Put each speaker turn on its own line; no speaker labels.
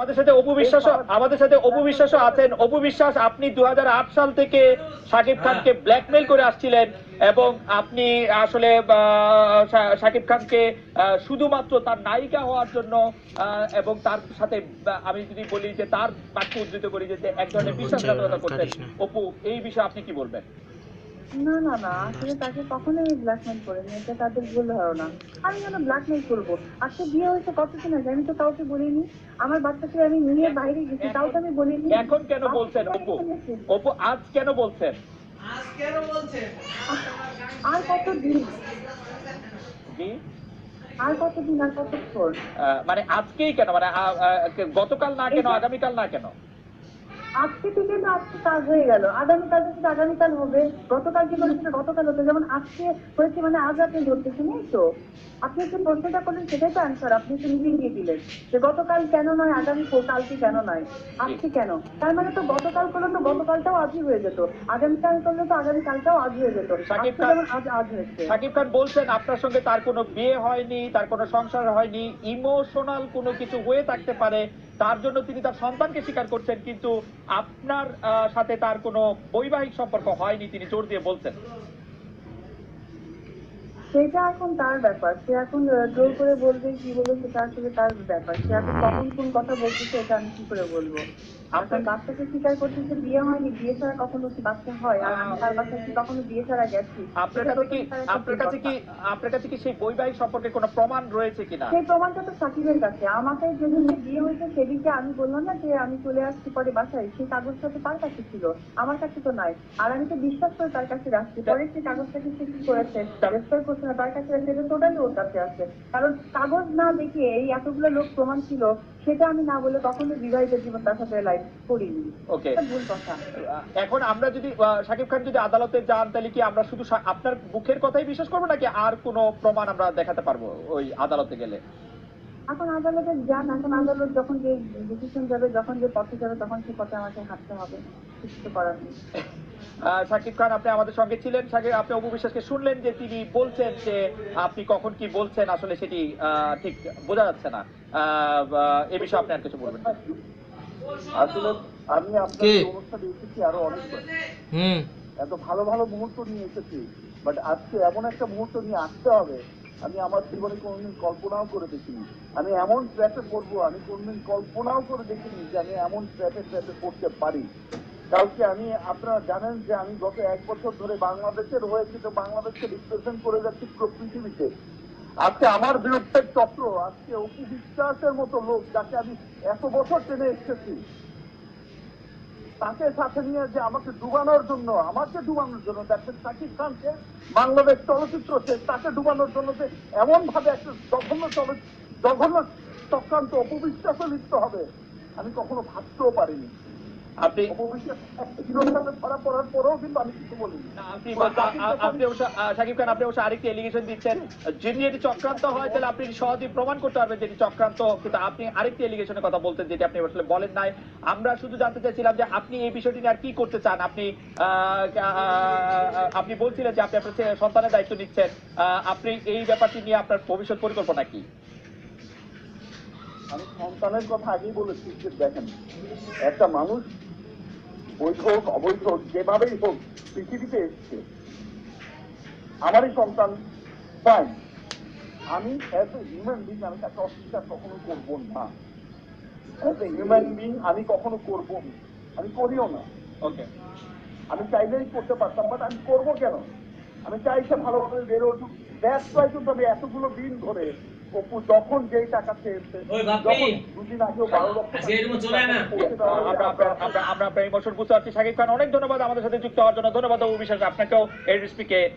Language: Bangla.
আমাদের সাথে অপু বিশ্বাস আমাদের সাথে অপু বিশ্বাসও আছেন। অপু বিশ্বাস আপনি দু সাল থেকে শাকিব খানকে ব্ল্যাকমেল করে আসছিলেন এবং আপনি আসলে শাকিব খানকে শুধুমাত্র তার নায়িকা হওয়ার জন্য আহ, এবং তার সাথে আমি যদি বলি যে তার বাক্য উদ্ধৃত করি যে এক ধরনের বিশ্বাসঘাতকতা করতেন। অপু এই বিষয়ে আপনি কি বলবেন?
না না না আসলে তাকে কখনোই ব্ল্যাকমেল করিনি এটা তাদের ভুল ধারণা। আমি কেন ব্ল্যাকমেল করব। আজকে বিয়ে হয়েছে কতদিন আগে? আমি তো কাউকে বলিনি। আমার বাচ্চাকে আমি নিয়ে বাইরে গেছি তাও তো আমি বলিনি।
এখন কেন বলছেন অপু? অপু আজ কেন বলছেন? আজ কেন বলছেন?
আর কতদিন
জি?
আর কতদিন আর কতক্ষণ
আহ, মানে আজকেই কেন? মানে গতকাল না কেন আগামীকাল না কেন?
আজকে থেকে তো আজকে কাজ হয়ে গেল। আগামীকাল থেকে আগামীকাল হবে। গতকাল কি বলেছিল গতকাল হতো। যেমন আজকে হয়েছে মানে আজ আপনি ধরতেছেন এই তো। আপনি যে প্রশ্নটা করলেন সেটাই তো অ্যান্সার আপনি তো নিজেই দিয়ে দিলেন। যে গতকাল কেন নয় আগামী কালকে কেন নয় আজকে কেন? তার মানে তো গতকাল করলে তো গতকালটাও আজই হয়ে যেত। আগামীকাল করলে তো আগামীকালটাও আজ হয়ে যেত।
সাকিব খান-
যেমন আজ আজ হয়েছে।
সাকিব খান বলছেন আপনার সঙ্গে তার কোনো বিয়ে হয়নি তার কোনো সংসার হয়নি ইমোশনাল কোনো কিছু হয়ে থাকতে পারে তার জন্য তিনি তার সন্তানকে স্বীকার করছেন, কিন্তু আপনার সাথে তার কোনো বৈবাহিক সম্পর্ক হয়নি, তিনি জোর দিয়ে বলছেন।
সেটা এখন তার ব্যাপার। সে এখন জোর করে বলবে কি বলবে সেটা আসলে তার ব্যাপার। সে এখন কখন কোন কথা বলতেছে এটা আমি কি করে বলব? আপনার বাচ্চাকে স্বীকার করতেছে বিয়ে হয়নি বিয়ে ছাড়া কখনো কি বাচ্চা হয়। আর আমি তার বাচ্চা কি কখনো বিয়ে ছাড়া গেছি?
আপনার কাছে কি আপনার কাছে কি আপনার কাছে কি সেই বৈবাহিক সম্পর্কে কোনো প্রমাণ রয়েছে কিনা?
সেই প্রমাণটা তো সাকিবের কাছে। আমাকে যেদিন বিয়ে হয়েছে সেদিনকে আমি বললাম না যে আমি চলে আসছি পরে বাসায়। সেই কাগজটা তো তার কাছে ছিল। আমার কাছে তো নাই। আর আমি তো বিশ্বাস করে তার কাছে রাখছি। পরে সেই কাগজটাকে সে কি করেছে? রেজিস্টার করছে না তার কাছে এটা টোটালি ওর কাছে আছে কারণ কাগজ না দেখে এই এতগুলো লোক প্রমাণ ছিল সেটা আমি না বলে কখনো বিবাহিত জীবন তার সাথে লাইফ করিনি।
ওকে
ভুল কথা।
এখন আমরা যদি শাকিব খান যদি আদালতে যান তাহলে কি আমরা শুধু আপনার মুখের কথাই বিশ্বাস করব নাকি আর কোনো প্রমাণ আমরা দেখাতে পারব ওই আদালতে গেলে?
এখন আদালতে যান এখন আদালত যখন যে ডিসিশন যাবে যখন যে পথে যাবে তখন সে পথে আমাকে হাঁটতে হবে। কিছু করার নেই।
শাকিব খান আপনি আমাদের সঙ্গে ছিলেন। শাকিব আপনি অপু বিশ্বাসকে শুনলেন যে তিনি বলছেন যে আপনি কখন কি বলছেন আসলে সেটি ঠিক বোঝা যাচ্ছে না। এ বিষয়ে আপনি আর কিছু বলবেন
আসলে আমি আপনার আরও অনেকবার
হুম।
এত ভালো ভালো মুহূর্ত নিয়ে এসেছি। বাট আজকে এমন একটা মুহূর্ত নিয়ে আসতে হবে আমি আমার জীবনে কোনোদিন কল্পনাও করে দেখিনি। আমি এমন ট্র্যাপে পড়ব আমি কোনোদিন কল্পনাও করে দেখিনি যে আমি এমন ট্র্যাপে ট্র্যাপে পড়তে পারি। কালকে আমি, আপনারা জানেন যে আমি গত এক বছর ধরে বাংলাদেশের হয়েছে, তো বাংলাদেশকে রিপ্রেজেন্ট করে যাচ্ছি পুরো পৃথিবীতে আজকে আমার বিরুদ্ধে চক্র, আজকে অপু বিশ্বাসের মতো লোক যাকে আমি এত বছর টেনে এসেছি, তাকে সাথে নিয়ে যে আমাকে ডুবানোর জন্য, আমাকে ডুবানোর জন্য দেখছেন সাকিব খানকে বাংলাদেশ চলচ্চিত্র সে তাকে ডুবানোর জন্য যে এমন ভাবে একটা জঘন্য জঘন্য চক্রান্ত অপবিশ্বাসে লিপ্ত হবে, আমি কখনো ভাবতেও পারিনি।
আপনি
অপবিশ্বাস একটা হিরোর সাথে ধরা পড়ার পরেও কিন্তু আমি কিছু বলিনি।
আপনি আ- আ- আপনি অবশ্য আহ, শাকিব খান আপনি অবশ্য আরেকটি এলিগেশন দিচ্ছেন। যদি এটি চক্রান্ত হয় তাহলে আপনি সহজেই প্রমাণ করতে পারবেন যে চক্রান্ত কিন্তু আপনি আরেকটি এলিগেশনের কথা বলতেন যেটি আপনি আসলে বলেন নাই। আমরা শুধু জানতে চাইছিলাম যে আপনি এই বিষয়টি নিয়ে আর কি করতে চান? আপনি আপনি বলছিলেন যে আপনি আপনার সন্তানের দায়িত্ব নিচ্ছেন। আহ, আপনি এই ব্যাপারটি নিয়ে আপনার ভবিষ্যৎ পরিকল্পনা কি?
আমি সন্তানের কথা আগেই বলেছি যে দেখেন একটা মানুষ বৈধ হোক অবৈধ হোক যেভাবেই হোক পৃথিবীতে এসছে। আমারই সন্তান ফাইন আমি এত হিউম্যান বিং আমি তাকে অস্বীকার কখনো করব না। অ্যাজ এ হিউম্যান বিং আমি কখনো করব না। আমি করিও না।
ওকে
আমি চাইলেই করতে পারতাম বাট আমি করব কেন? আমি চাইছে ভালোভাবে বেড়ে উঠুক। দ্যাটস ওয়াই কিন্তু আমি এতগুলো দিন ধরে অপু যখন যেই টাকা চেয়েছে দুদিন আগেও বারো।
আমরা আমরা- এই বছর বুঝতে পারছি শাকিব খান। অনেক ধন্যবাদ আমাদের সাথে যুক্ত হওয়ার জন্য। ধন্যবাদ অভিষেক আপনাকেও এই রেসিপিকে